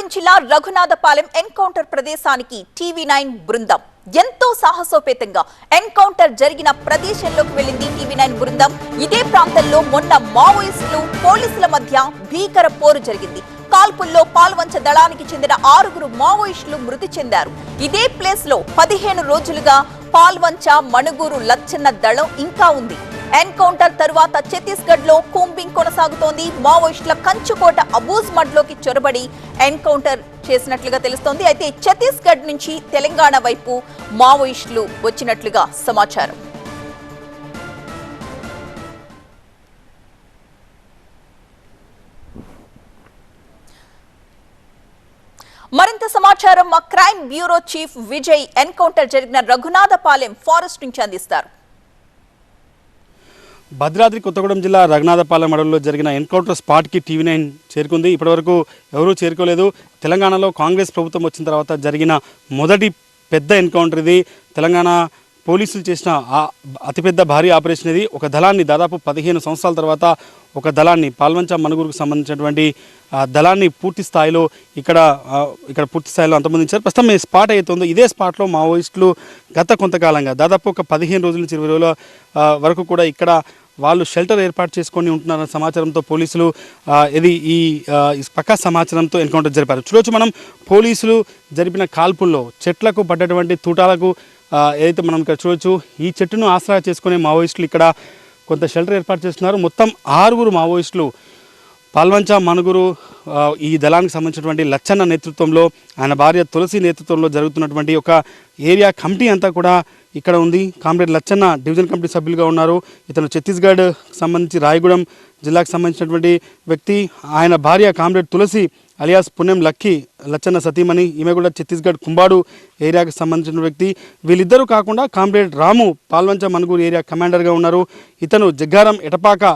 కొత్తగూడెం జిల్లా రఘునాథపాలెం ఎన్కౌంటర్ ప్రదేశానికి TV nine బృందం. ఎంతో సాహసోపేతంగా ఎన్కౌంటర్ జరిగిన ప్రదేశంలోకి వెళ్ళింది టీవీ నైన్ బృందం. ఇదే ప్రాంతంలో మొన్న మావోయిస్టులు పోలీసుల మధ్య భీకర పోరు జరిగింది. కాల్పుల్లో పాల్వంచ దళానికి చెందిన ఆరుగురు మావోయిస్టులు మృతి చెందారు. ఇదే ప్లేస్లో పదిహేను రోజులుగా పాల్వంచ మణుగూరు లచ్చన్న దళం ఇంకా ఉంది. ఎన్కౌంటర్ తరువాత ఛత్తీస్గఢ్లో కూంబింగ్ కొనసాగుతోంది. మావోయిస్టుల కంచుకోట అబూజ్ మడ్లోకి చొరబడి ఎన్కౌంటర్ చేసినట్లుగా తెలుస్తోంది. అయితే ఛత్తీస్గఢ్ నుంచి తెలంగాణ వైపు మావోయిస్టులు వచ్చినట్లుగా సమాచారం. మరింత సమాచారం మా crime bureau chief Vijay encounter జరిగిన రఘునాథపాలెం ఫారెస్ట్ నుంచి అందిస్తారు. భద్రాద్రి కొత్తగూడెం జిల్లా రఘునాథపాలెం అడవుల్లో జరిగిన ఎన్కౌంటర్ స్పాట్కి టీవీ నైన్ చేరుకుంది. ఇప్పటివరకు ఎవరూ చేరుకోలేదు. తెలంగాణలో కాంగ్రెస్ ప్రభుత్వం వచ్చిన తర్వాత జరిగిన మొదటి పెద్ద ఎన్కౌంటర్ ఇది. తెలంగాణ పోలీసులు చేసిన ఆ అతిపెద్ద భారీ ఆపరేషన్ ఇది ఒక దళాన్ని దాదాపు పదిహేను సంవత్సరాల తర్వాత ఒక దళాన్ని పాల్వంచ మనుగురుకు సంబంధించినటువంటి ఆ దళాన్ని పూర్తి స్థాయిలో ఇక్కడ ఇక్కడ పూర్తి స్థాయిలో అంతమందించారు ప్రస్తుతం ఈ స్పాట్ అవుతుందో ఇదే స్పాట్లో మావోయిస్టులు గత కొంతకాలంగా దాదాపు ఒక పదిహేను రోజుల నుంచి ఇరవై రోజుల వరకు కూడా ఇక్కడ వాళ్ళు షెల్టర్ ఏర్పాటు చేసుకొని ఉంటున్నారన్న సమాచారంతో పోలీసులు ఇది ఈ పక్కా సమాచారంతో ఎన్కౌంటర్ జరిపారు. చూడొచ్చు మనం పోలీసులు జరిపిన కాల్పుల్లో చెట్లకు పడ్డటువంటి తూటాలకు ఏదైతే మనం ఇక్కడ చూడొచ్చు ఈ చెట్టును ఆసరా చేసుకునే మావోయిస్టులు ఇక్కడ కొంత షెల్టర్ ఏర్పాటు చేస్తున్నారు. మొత్తం ఆరుగురు మావోయిస్టులు పాల్వంచ మనుగురు ఈ దళానికి సంబంధించినటువంటి లచ్చన్న నేతృత్వంలో ఆయన భార్య తులసి నేతృత్వంలో జరుగుతున్నటువంటి ఒక ఏరియా కమిటీ అంతా కూడా ఇక్కడ ఉంది. కామ్రేడ్ లచ్చన్న డివిజన్ కమిటీ సభ్యులుగా ఉన్నారు. ఇతను ఛత్తీస్గఢ్ సంబంధించి రాయగూడెం జిల్లాకు సంబంధించినటువంటి వ్యక్తి. ఆయన భార్య కామ్రేడ్ తులసి అలియాస్ పుణ్యం లక్కీ లచ్చన్న సతీమణి ఈమె కూడా ఛత్తీస్గఢ్ కుంబాడు ఏరియాకి సంబంధించిన వ్యక్తి. వీళ్ళిద్దరూ కాకుండా కామ్రేడ్ రాము పాల్వంచ మనుగూరు ఏరియా కమాండర్గా ఉన్నారు. ఇతను జగ్గారం ఎటపాక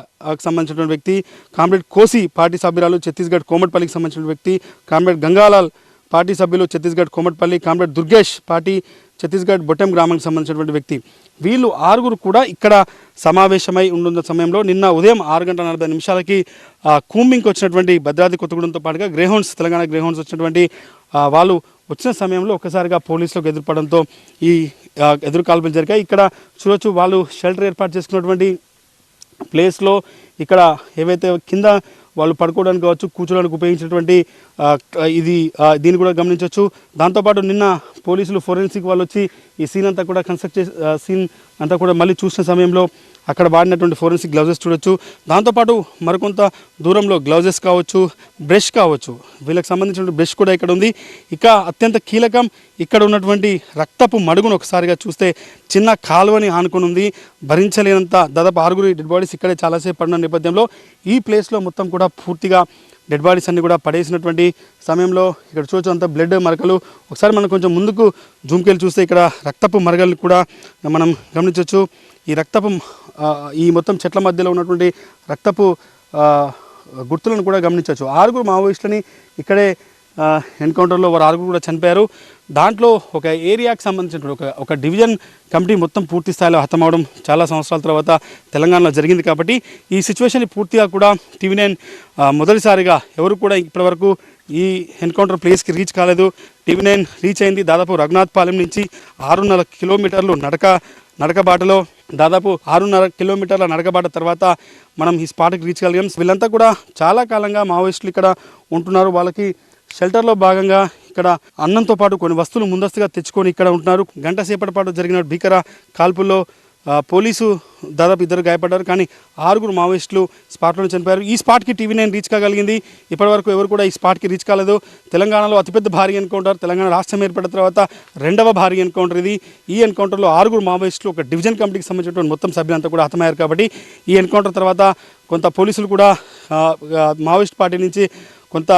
సంబంధించిన వ్యక్తి. కామ్రేడ్ కోసి పార్టీ సభ్యురాలు ఛత్తీస్గఢ్ కోమట్పల్లికి సంబంధించిన వ్యక్తి. కామ్రేడ్ గంగాలాల్ పార్టీ సభ్యులు ఛత్తీస్గఢ్ కోమట్పల్లి. కామ్రేడ్ దుర్గేష్ పార్టీ ఛత్తీస్గఢ్ బొట్టెం గ్రామానికి సంబంధించినటువంటి వ్యక్తి. వీళ్ళు ఆరుగురు కూడా ఇక్కడ సమావేశమై ఉండున్న సమయంలో నిన్న ఉదయం ఆరు గంటల నలభై నిమిషాలకి కూంబింగ్కి వచ్చినటువంటి భద్రాద్రి కొత్తగూడెంతో పాటుగా గ్రేహౌండ్స్ తెలంగాణ గ్రేహౌండ్స్ వచ్చినటువంటి వాళ్ళు వచ్చిన సమయంలో ఒక్కసారిగా పోలీసులకు ఎదురుపడంతో ఈ ఎదురుకాల్పులు జరిగాయి. ఇక్కడ చూడొచ్చు వాళ్ళు షెల్టర్ ఏర్పాటు చేసుకున్నటువంటి ప్లేస్లో ఇక్కడ ఏవైతే కింద వాళ్ళు పడుకోవడానికి కావచ్చు కూర్చోడానికి ఉపయోగించినటువంటి ఇది దీన్ని కూడా గమనించవచ్చు. దాంతోపాటు నిన్న పోలీసులు ఫోరెన్సిక్ వాళ్ళు వచ్చి ఈ సీన్ అంతా కూడా కన్స్ట్రక్ట్ చేసి సీన్ అంతా కూడా మళ్ళీ చూసిన సమయంలో అక్కడ వాడినటువంటి ఫోరెన్సిక్ గ్లౌజెస్ చూడొచ్చు. దాంతోపాటు మరికొంత దూరంలో గ్లౌజెస్ కావచ్చు బ్రష్ కావచ్చు. వీళ్ళకి సంబంధించిన బ్రష్ కూడా ఇక్కడ ఉంది. ఇక అత్యంత కీలకం ఇక్కడ ఉన్నటువంటి రక్తపు మడుగును ఒకసారిగా చూస్తే చిన్న కాలువని ఆనుకుని ఉంది. భరించలేనంత దాదాపు ఆరుగురు డెడ్ బాడీస్ ఇక్కడే చాలాసేపు పడిన నేపథ్యంలో ఈ ప్లేస్లో మొత్తం కూడా పూర్తిగా డెడ్ బాడీస్ అన్ని కూడా పడేసినటువంటి సమయంలో ఇక్కడ చూడొచ్చు అంత బ్లడ్ మరకలు. ఒకసారి మనం కొంచెం ముందుకు జూమ్కెళ్ళి చూస్తే ఇక్కడ రక్తపు మరకలు కూడా మనం గమనించవచ్చు ఈ రక్తపు ఈ మొత్తం చెట్ల మధ్యలో ఉన్నటువంటి రక్తపు గుర్తులను కూడా గమనించవచ్చు ఆరుగురు మావోయిస్టులని ఇక్కడే ఎన్కౌంటర్లో వారు ఆరుగురు కూడా చనిపోయారు. దాంట్లో ఒక ఏరియాకి సంబంధించిన ఒక ఒక డివిజన్ కమిటీ మొత్తం పూర్తి స్థాయిలో హతమవడం చాలా సంవత్సరాల తర్వాత తెలంగాణలో జరిగింది కాబట్టి ఈ సిచ్యువేషన్ పూర్తిగా కూడా టీవీ నైన్ మొదటిసారిగా ఎవరు కూడా ఇప్పటివరకు ఈ ఎన్కౌంటర్ ప్లేస్కి రీచ్ కాలేదు. టీవీ నైన్ రీచ్ అయింది దాదాపు రఘునాథ్పాలెం నుంచి ఆరున్నర కిలోమీటర్లు నడక నడకబాటలో దాదాపు ఆరున్నర కిలోమీటర్ల నడకబాట తర్వాత మనం ఈ స్పాట్కి రీచ్ కలిగాం. వీళ్ళంతా కూడా చాలా కాలంగా మావోయిస్టులు ఇక్కడ ఉంటున్నారు. వాళ్ళకి షెల్టర్లో భాగంగా ఇక్కడ అన్నంతో పాటు కొన్ని వస్తువులు ముందస్తుగా తెచ్చుకొని ఇక్కడ ఉంటున్నారు. గంట సేపటి పాటు జరిగిన భీకర కాల్పుల్లో పోలీసు దాదాపు ఇద్దరు గాయపడ్డారు. కానీ ఆరుగురు మావోయిస్టులు స్పాట్లో చనిపోయారు. ఈ స్పాట్కి టీవీ నైన్ రీచ్ కాగలిగింది. ఇప్పటివరకు ఎవరు కూడా ఈ స్పాట్కి రీచ్ కాలేదు. తెలంగాణలో అతిపెద్ద భారీ ఎన్కౌంటర్ తెలంగాణ రాష్ట్రం ఏర్పడిన తర్వాత రెండవ భారీ ఎన్కౌంటర్ ఇది. ఈ ఎన్కౌంటర్లో ఆరుగురు మావోయిస్టులు ఒక డివిజన్ కమిటీకి సంబంధించినటువంటి మొత్తం సభ్యులంతా కూడా హతమయ్యారు కాబట్టి ఈ ఎన్కౌంటర్ తర్వాత కొంత పోలీసులు కూడా మావోయిస్ట్ పార్టీ నుంచి కొంత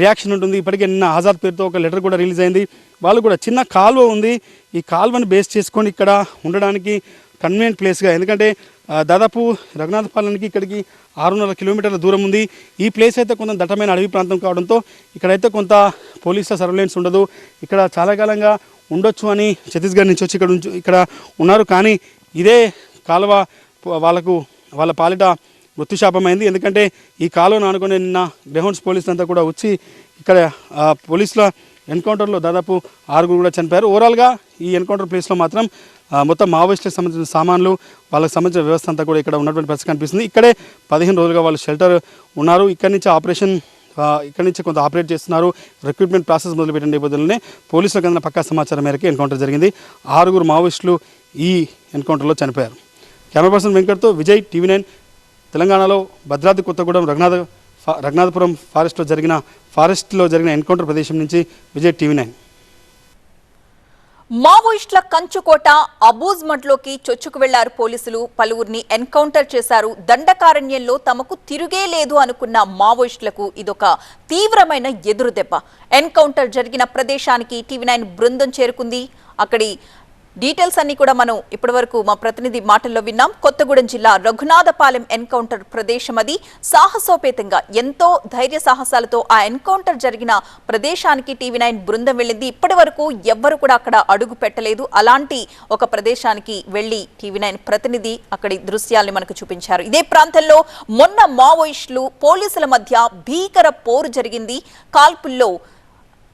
రియాక్షన్ ఉంటుంది. ఇప్పటికే నిన్న ఆజాద్ పేరుతో ఒక లెటర్ కూడా రిలీజ్ అయింది. వాళ్ళు కూడా చిన్న కాలువ ఉంది. ఈ కాలువని బేస్ చేసుకొని ఇక్కడ ఉండడానికి కన్వీనియంట్ ప్లేస్గా. ఎందుకంటే దాదాపు రఘునాథపాలెంకి ఇక్కడికి ఆరున్నర కిలోమీటర్ల దూరం ఉంది. ఈ ప్లేస్ అయితే కొంత దట్టమైన అడవి ప్రాంతం కావడంతో ఇక్కడైతే కొంత పోలీసుల సర్వేలెన్స్ ఉండదు. ఇక్కడ చాలా కాలంగా ఉండొచ్చు అని ఛత్తీస్గఢ్ నుంచి వచ్చి ఇక్కడ ఉంచు ఇక్కడ ఉన్నారు. కానీ ఇదే కాలువ వాళ్ళకు వాళ్ళ పాలిట మృత్యుశాపమైంది. ఎందుకంటే ఈ కాలువను ఆనుకునే నిన్న గ్రహౌండ్స్ పోలీసులు అంతా కూడా వచ్చి ఇక్కడ పోలీసుల ఎన్కౌంటర్లో దాదాపు ఆరుగురు కూడా చనిపోయారు. ఓవరాల్గా ఈ ఎన్కౌంటర్ ప్లేస్లో మాత్రం మొత్తం మావోయిస్టులకు సంబంధించిన సామాన్లు వాళ్ళకి సంబంధించిన వ్యవస్థ అంతా కూడా ఇక్కడ ఉన్నటువంటి పరిస్థితి కనిపిస్తుంది. ఇక్కడే పదిహేను రోజులుగా వాళ్ళు షెల్టర్ ఉన్నారు. ఇక్కడి నుంచి ఆపరేషన్ ఇక్కడ ఇక్కడి నుంచి కొంత ఆపరేట్ చేస్తున్నారు. రిక్రూట్మెంట్ ప్రాసెస్ మొదలుపెట్టిన నేపథ్యంలోనే పోలీసులకు అందిన పక్కా సమాచారం మేరకు ఎన్కౌంటర్ జరిగింది. ఆరుగురు మావోయిస్టులు ఈ ఎన్కౌంటర్లో చనిపోయారు. కెమెరా పర్సన్ వెంకట్తో విజయ్ టీవీ నైన్ తెలంగాణలో భద్రాద్రి కొత్తగూడెం రఘునాథ రఘునాథపురం ఫారెస్ట్లో జరిగిన ఫారెస్ట్లో జరిగిన ఎన్కౌంటర్ ప్రదేశం నుంచి విజయ్ టీవీ నైన్. మావోయిస్టుల కంచుకోట అబూజ్మడ్లోకి చొచ్చుకు వెళ్ళారు పోలీసులు. పలువురిని ఎన్కౌంటర్ చేశారు. దండకారణ్యంలో తమకు తిరుగే లేదు అనుకున్న మావోయిస్టులకు ఇదొక తీవ్రమైన ఎదురుదెబ్బ. ఎన్కౌంటర్ జరిగిన ప్రదేశానికి టీవీ నైన్ బృందం చేరుకుంది. అక్కడి డీటెయిల్స్ అన్ని కూడా మనం ఇప్పటివరకు మా ప్రతినిధి మాటల్లో విన్నాం. కొత్తగూడెం జిల్లా రఘునాథపాలెం ఎన్కౌంటర్ ప్రదేశం అది. సాహసోపేతంగా ఎంతో ధైర్య సాహసాలతో ఆ ఎన్కౌంటర్ జరిగిన ప్రదేశానికి టీవీ నైన్ బృందం వెళ్ళింది. ఇప్పటి వరకు ఎవ్వరు కూడా అక్కడ అడుగు పెట్టలేదు. అలాంటి ఒక ప్రదేశానికి వెళ్ళి టీవీ నైన్ ప్రతినిధి అక్కడి దృశ్యాల్ని మనకు చూపించారు. ఇదే ప్రాంతంలో మొన్న మావోయిస్టులు పోలీసుల మధ్య భీకర పోరు జరిగింది. కాల్పుల్లో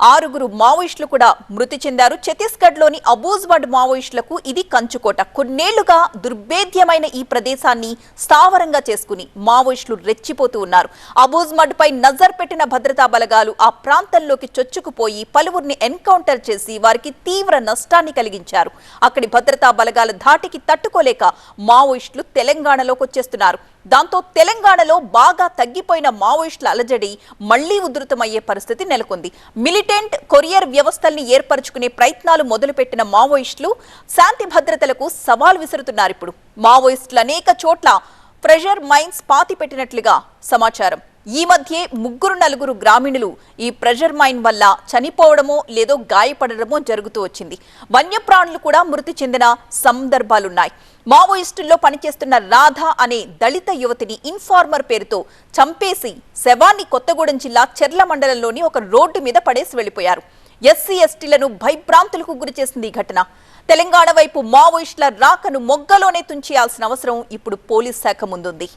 ఆరుగురు మావోయిస్టులు కూడా మృతి చెందారు. ఛత్తీస్గఢ్లోని అబూజ్బడ్ మావోయిస్టులకు ఇది కంచుకోట. కొన్నేళ్ళుగా దుర్భేద్యమైన ఈ ప్రదేశాన్ని స్థావరంగా చేసుకుని మావోయిస్టులు రెచ్చిపోతూ ఉన్నారు. అబూజ్మడ్ పై నజర్ పెట్టిన భద్రతా బలగాలు ఆ ప్రాంతంలోకి చొచ్చుకుపోయి పలువురిని ఎన్కౌంటర్ చేసి వారికి తీవ్ర నష్టాన్ని కలిగించారు. అక్కడి భద్రతా బలగాల ధాటికి తట్టుకోలేక మావోయిస్టులు తెలంగాణలోకి వచ్చేస్తున్నారు. దాంతో తెలంగాణలో బాగా తగ్గిపోయిన మావోయిస్టుల అలజడి మళ్ళీ ఉధృతమయ్యే పరిస్థితి నెలకొంది. మిలిటెంట్ కొరియర్ వ్యవస్థల్ని ఏర్పరచుకునే ప్రయత్నాలు మొదలుపెట్టిన మావోయిస్టులు శాంతి భద్రతలకు సవాల్ విసురుతున్నారు ఇప్పుడు. మావోయిస్టులు అనేక చోట్ల ప్రెషర్ మైన్స్ పాతి పెట్టినట్లుగా సమాచారం. ఈ మధ్యే ముగ్గురు నలుగురు గ్రామీణులు ఈ ప్రెషర్ మైన్ వల్ల చనిపోవడమో లేదో గాయపడడమో జరుగుతూ వచ్చింది. వన్యప్రాణులు కూడా మృతి చెందిన సందర్భాలున్నాయి. మావోయిస్టుల్లో పనిచేస్తున్న రాధ అనే దళిత యువతిని ఇన్ఫార్మర్ పేరుతో చంపేసి శవాన్ని కొత్తగూడెం జిల్లా చెర్ల మండలంలోని ఒక రోడ్డు మీద పడేసి వెళ్ళిపోయారు ఎస్సీ ఎస్టీలను భయభ్రాంతులకు గురి చేసింది ఈ ఘటన. తెలంగాణ వైపు మావోయిస్టుల రాకను మొగ్గలోనే తుంచేయాల్సిన అవసరం ఇప్పుడు పోలీస్ శాఖ ముందుంది.